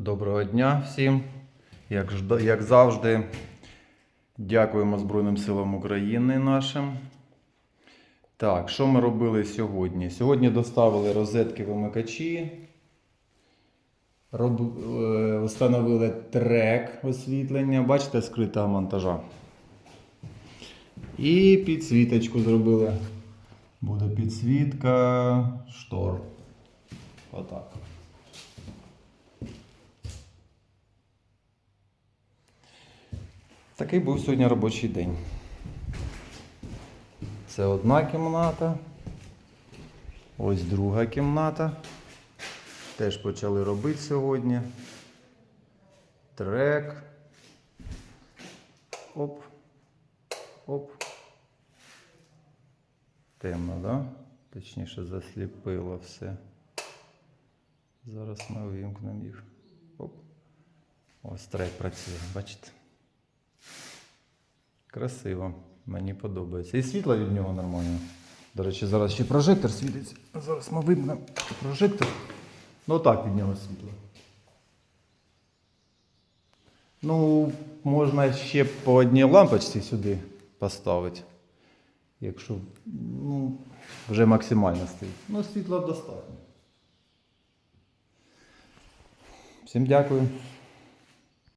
Доброго дня всім. Як, як завжди, дякуємо Збройним силам України нашим. Так, що ми робили сьогодні? Сьогодні доставили розетки вимикачі. Роб... е, Встановили трек освітлення. Бачите, скритого монтажа. І підсвіточку зробили. Буде підсвітка штор. Отак. Такий був сьогодні робочий день. Це одна кімната. Ось друга кімната. Теж почали робити сьогодні. Трек. Оп. Оп. Темно, да? Точніше засліпило все. Зараз ми увімкнемо їх. Оп. Ось трек працює, бачите? Красиво. Мені подобається. І світло від нього нормально. До речі, зараз ще прожектор світиться. Зараз ми вимкнемо прожектор. Ну так від нього світло. Ну, можна ще по одній лампочці сюди поставити. Якщо ну, вже максимально стоїть. Ну, світла достатньо. Всім дякую.